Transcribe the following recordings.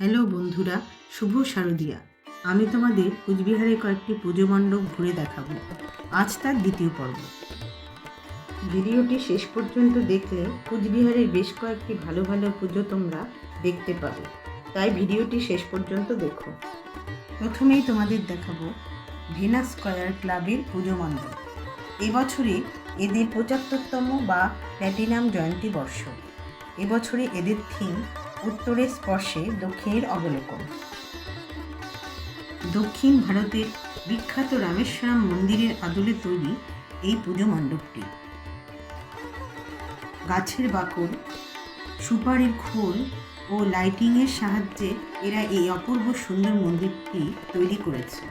Hello বন্ধুরা, শুভ শারদিয়া। আমি তোমাদের কুচবিহারের কয়েকটি পুজো মণ্ডপ ঘুরে দেখাবো। আজ তার দ্বিতীয় পর্ব। ভিডিওটি শেষ পর্যন্ত দেখলে কুচবিহারের বেশ কয়েকটি ভালো ভালো পুজো তোমরা দেখতে পাবে। তাই ভিডিওটি শেষ পর্যন্ত দেখো। প্রথমেই তোমাদের দেখাবো ভেনাস স্কয়ার ক্লাবের পুজো মণ্ডপ। এবছরে এদের পঁচাত্তরতম বা প্ল্যাটিনাম জয়ন্তী বর্ষ। এবছরে এদের থিম উত্তরের স্পর্শে দক্ষিণের অবলোকন। দক্ষিণ ভারতের বিখ্যাত রামেশ্বরম মন্দিরের আদলে তৈরি এই পুজো মণ্ডপটি। গাছের বাকল, সুপারির খোল ও লাইটিংয়ের সাহায্যে এরা এই অপূর্ব সুন্দর মন্দিরটি তৈরি করেছে।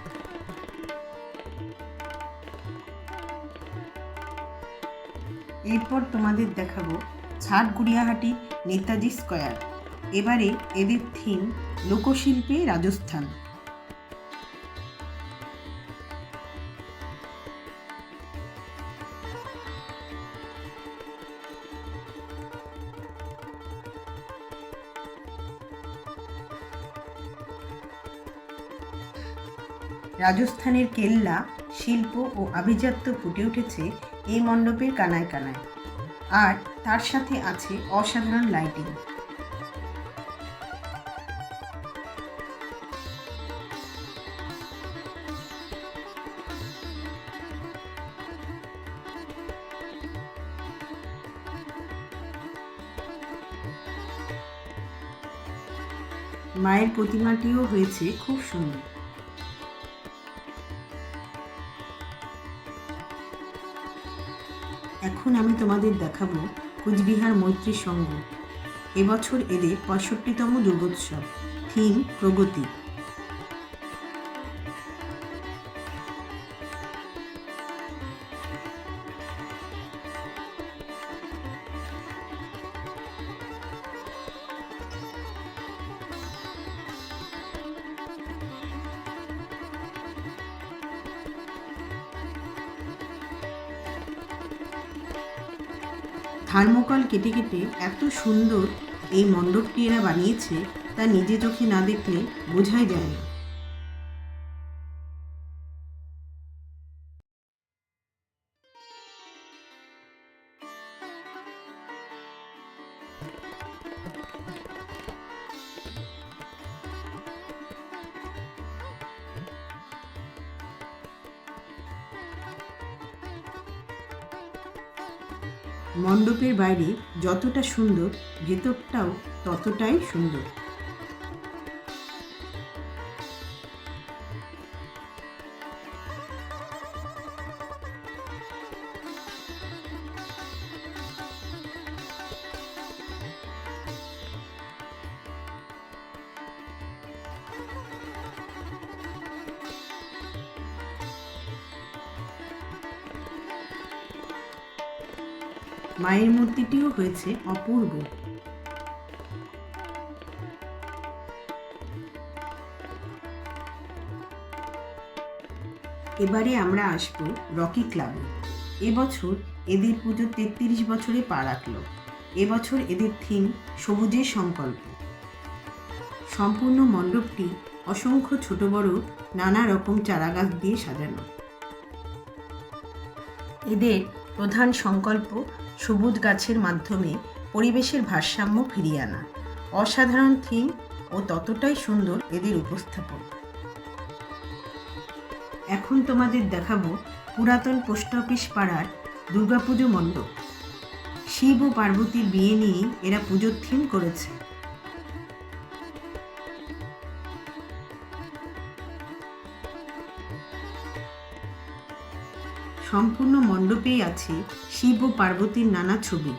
এরপর তোমাদের দেখাবো ছাট গুড়িয়াহাটি নেতাজি স্কয়ার। এবারে এদের থিম লোকশিল্পে রাজস্থান। রাজস্থানের কেল্লা, শিল্প ও আভিজাত্য ফুটে উঠেছে এই মণ্ডপের কানায় কানায়। আর তার সাথে আছে অসাধারণ লাইটিং মায়ের প্রতিমাটিও হয়েছে খুব সুন্দর। এখন আমি তোমাদের দেখাবো কুচবিহার মৈত্রী সংঘ। এবছর এদের পঁয়ষট্টিতম দুর্গোৎসব। থিম প্রগতি। থার্মোকল কেটে কেটে এত সুন্দর এই মণ্ডপটি এরা বানিয়েছে তা নিজে চোখে না দেখলে বোঝাই যায় না। মণ্ডপের বাইরে যতটা সুন্দর ভেতরটাও ততটাই সুন্দর। মায়ের মূর্তিটিও হয়েছে অপূর্ব। এবারে আমরা আসব রকি ক্লাবে। এবছর এদের পুজো তেত্রিশ বছরে পা রাখল। এবছর এদের থিম সবুজের সংকল্প। সম্পূর্ণ মণ্ডপটি অসংখ্য ছোট বড় নানা রকম চারাগাছ দিয়ে সাজানো। এদের প্রধান সংকল্প সবুজ গাছের মাধ্যমে পরিবেশের ভারসাম্য ফিরিয়ে আনা। অসাধারণ থিম ও ততটাই সুন্দর এদের উপস্থাপন। এখন তোমাদের দেখাবো পুরাতন পোস্ট অফিস পাড়ার দুর্গাপুজো মণ্ডপ। শিব ও পার্বতীর বিয়ে নিয়ে এরা পুজোর থিম করেছে। সম্পূর্ণ মণ্ডপেই আছে শিব ও পার্বতীর নানা ছবি।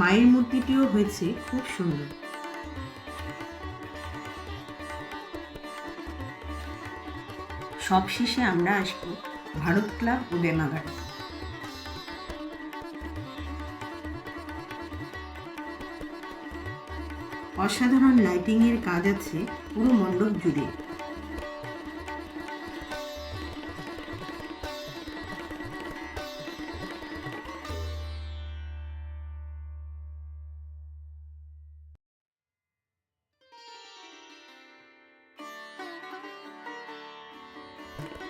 মায়ের মূর্তিটিও হয়েছে খুব সুন্দর। সবশেষে আমরা আসব। ভারত ক্লাব উদেমাগার অসাধারণ লাইটিংয়ের কাজ আছে পুরো মণ্ডপ জুড়ে।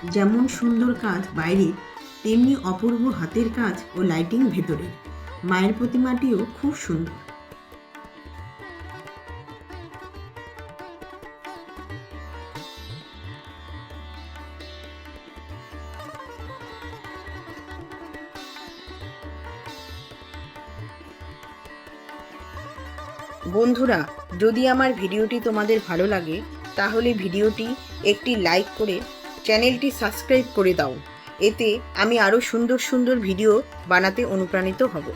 যেমন সুন্দর কাজ বাইরে, তেমনি অপূর্ব হাতের কাজ ও লাইটিং ভেতরে। মায়ের প্রতিমাটিও খুব সুন্দর। বন্ধুরা, যদি আমার ভিডিওটি তোমাদের ভালো লাগে, তাহলে ভিডিওটি একটি লাইক করে চ্যানেলটি সাবস্ক্রাইব করে দাও। এতে আমি আরও সুন্দর সুন্দর ভিডিও বানাতে অনুপ্রাণিত হব।